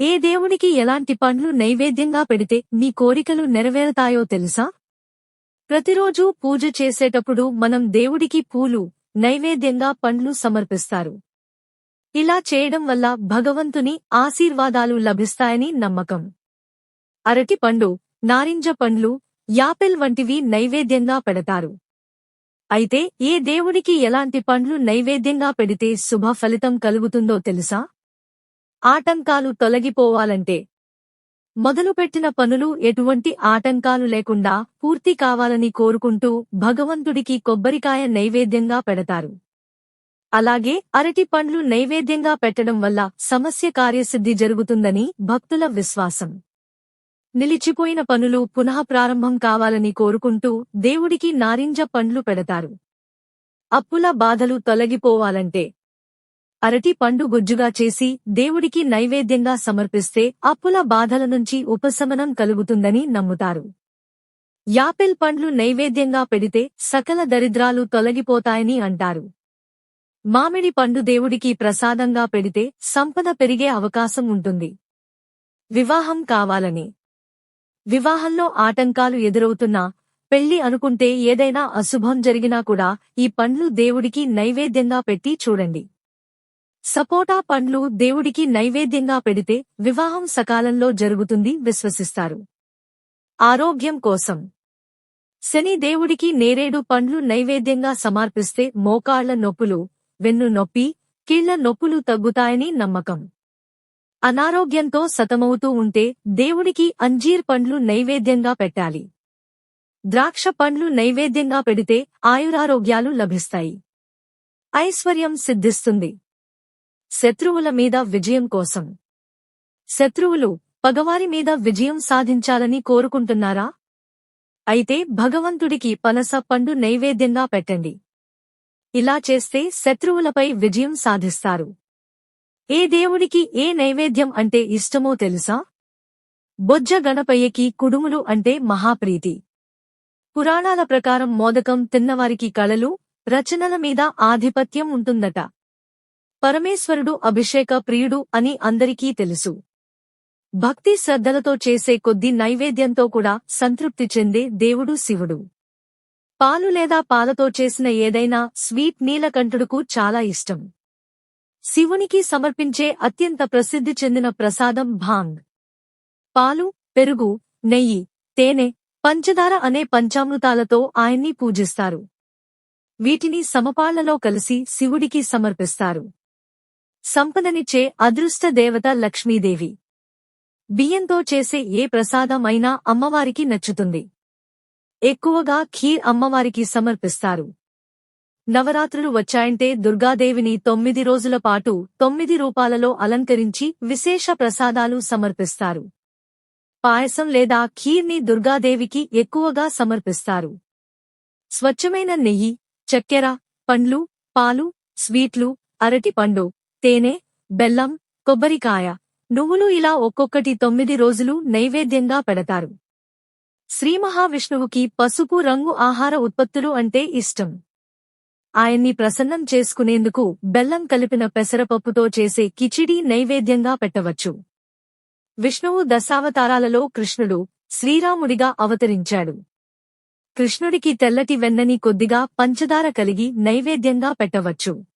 ఏ దేవుడికి ఎలాంటి పండ్లు నైవేద్యంగా పెడితే మీ కోరికలు నెరవేరతాయో తెలుసా? ప్రతిరోజూ పూజ చేసేటప్పుడు మనం దేవుడికి పూలు నైవేద్యంగా పండ్లు సమర్పిస్తారు. ఇలా చేయడం వల్ల భగవంతుని ఆశీర్వాదాలు లభిస్తాయని నమ్మకం. అరటి పండు నారింజ పండ్లు యాపిల్ వంటివి నైవేద్యంగా పెడతారు. అయితే ఏ దేవుడికి ఎలాంటి పండ్లు నైవేద్యంగా పెడితే శుభ ఫలితం కలుగుతుందో తెలుసా? ఆటంకాలు తొలగిపోవాలంటే మొదలుపెట్టిన పనులు ఎటువంటి ఆటంకాలు లేకుండా పూర్తి కావాలని కోరుకుంటూ భగవంతుడికి కొబ్బరికాయ నైవేద్యంగా పెడతారు. అలాగే అరటి పండ్లు నైవేద్యంగా పెట్టడం వల్ల సమస్య కార్యసిద్ధి జరుగుతుందని భక్తుల విశ్వాసం. నిలిచిపోయిన పనులు పునః ప్రారంభం కావాలని కోరుకుంటూ దేవుడికి నారింజ పండ్లు పెడతారు. అప్పుల బాధలు తొలగిపోవాలంటే అరటి పండు గుజ్జుగా చేసి దేవుడికి నైవేద్యంగా సమర్పిస్తే అప్పుల బాధల నుంచి ఉపశమనం కలుగుతుందని నమ్ముతారు. యాపిల్ పండ్లు నైవేద్యంగా పెడితే సకల దరిద్రాలు తొలగిపోతాయని అంటారు. మామిడి పండు దేవుడికి ప్రసాదంగా పెడితే సంపద పెరిగే అవకాశం ఉంటుంది. వివాహం కావాలని. వివాహంలో ఆటంకాలు ఎదురవుతున్నా పెళ్ళి అనుకుంటే ఏదైనా అశుభం జరిగినా కూడా ఈ పండ్లు దేవుడికి నైవేద్యంగా పెట్టి చూడండి. సపోటా పండ్లు దేవుడికి నైవేద్యంగా పెడితే వివాహం సకాలంలో జరుగుతుంది విశ్వసిస్తారు. ఆరోగ్యం కోసం. శని దేవుడికి నేరేడు పండ్లు నైవేద్యంగా సమర్పిస్తే మోకాళ్ళ నొప్పులు వెన్ను నొప్పి కీళ్ళ నొప్పులు తగ్గుతాయని నమ్మకం. అనారోగ్యంతో సతమవుతూ ఉంటే దేవుడికి అంజీర్ పండ్లు నైవేద్యంగా పెట్టాలి. ద్రాక్ష పండ్లు నైవేద్యంగా పెడితే ఆయురారోగ్యాలు లభిస్తాయి. ఐశ్వర్యం సిద్ధిస్తుంది. శత్రువుల మీద విజయం కోసం. శత్రువులు పగవారి మీద విజయం సాధించాలని కోరుకుంటున్నారా? అయితే భగవంతుడికి పనస పండు నైవేద్యంగా పెట్టండి. ఇలా చేస్తే శత్రువులపై విజయం సాధిస్తారు. ఏ దేవుడికి ఏ నైవేద్యం అంటే ఇష్టమో తెలుసా? బొజ్జ గణపయ్యకి కుడుములు అంటే మహాప్రీతి. పురాణాల ప్రకారం మోదకం తిన్నవారికి కళలు రచనల మీద ఆధిపత్యం ఉంటుందట. పరమేశ్వరుడు అభిషేక ప్రియుడు అని అందరికీ తెలుసు. భక్తి శ్రద్ధలతో చేసే కొద్ది నైవేద్యంతో కూడా సంతృప్తి చెందే దేవుడు శివుడు. పాలు లేదా పాలతో చేసిన ఏదైనా స్వీట్ నీలకంఠుడుకు చాలా ఇష్టం. శివునికి సమర్పించే అత్యంత ప్రసిద్ధి చెందిన ప్రసాదం భాంగ్. పాలు పెరుగు నెయ్యి తేనె పంచదార అనే పంచామృతాలతో ఆయన్ని పూజిస్తారు. వీటిని సమపాళ్ళలో కలిసి శివుడికి సమర్పిస్తారు. సంపదనిచ్చే అదృష్ట దేవత లక్ష్మీదేవి. బియ్యంతో చేసే ఏ ప్రసాదం అయినా అమ్మవారికి నచ్చుతుంది. ఎక్కువగా ఖీర్ అమ్మవారికి సమర్పిస్తారు. నవరాత్రులు వచ్చాయంటే దుర్గాదేవిని తొమ్మిది రోజుల పాటు తొమ్మిది రూపాలలో అలంకరించి విశేష ప్రసాదాలు సమర్పిస్తారు. పాయసం లేదా ఖీర్ని దుర్గాదేవికి ఎక్కువగా సమర్పిస్తారు. స్వచ్ఛమైన నెయ్యి చక్కెర పండ్లు పాలు స్వీట్లు అరటి పండు తేనె బెల్లం కొబ్బరికాయ నువ్వులు ఇలా ఒక్కొక్కటి తొమ్మిది రోజులు నైవేద్యంగా పెడతారు. శ్రీ మహావిష్ణువుకి పసుపు రంగు ఆహార ఉత్పత్తులు అంటే ఇష్టం. ఆయన్ని ప్రసన్నం చేసుకునేందుకు బెల్లం కలిపిన పెసరపప్పుతో చేసే కిచిడీ నైవేద్యంగా పెట్టవచ్చు. విష్ణువు దశావతారాలలో కృష్ణుడు శ్రీరాముడిగా అవతరించాడు. కృష్ణుడికి తెల్లటి వెన్నని కొద్దిగా పంచదార కలిగి నైవేద్యంగా పెట్టవచ్చు.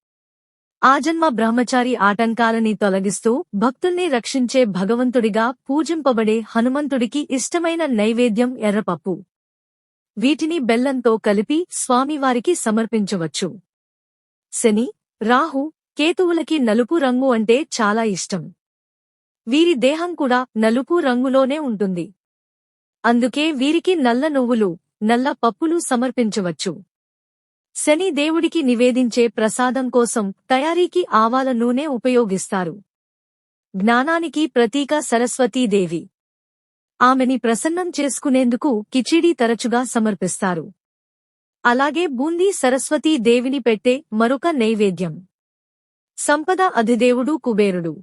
ఆజన్మ బ్రహ్మచారి ఆటంకాలని తొలగిస్తూ భక్తుల్ని రక్షించే భగవంతుడిగా పూజింపబడే హనుమంతుడికి ఇష్టమైన నైవేద్యం ఎర్రపప్పు. వీటిని బెల్లంతో కలిపి స్వామివారికి సమర్పించవచ్చు. శని రాహు కేతువులకి నలుపు రంగు అంటే చాలా ఇష్టం. వీరి దేహం కూడా నలుపు రంగులోనే ఉంటుంది. అందుకే వీరికి నల్ల నువ్వులు నల్ల పప్పులు సమర్పించవచ్చు. శని దేవుడికి నివేదించే ప్రసాదం కోసం తయారీకి ఆవాల నూనె ఉపయోగిస్తారు. జ్ఞానానికి ప్రతీక సరస్వతీదేవి ఆమెని ప్రసన్నం చేసుకునేందుకు కిచిడీ తరచుగా సమర్పిస్తారు. అలాగే బూందీ సరస్వతీ దేవిని పెట్టే మరొక నైవేద్యం. సంపద అధిదేవుడు కుబేరుడు.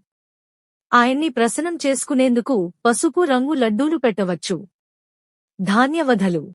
ఆయన్ని ప్రసన్నం చేసుకునేందుకు పసుపు రంగు లడ్డూలు పెట్టవచ్చు. ధాన్యవధలు.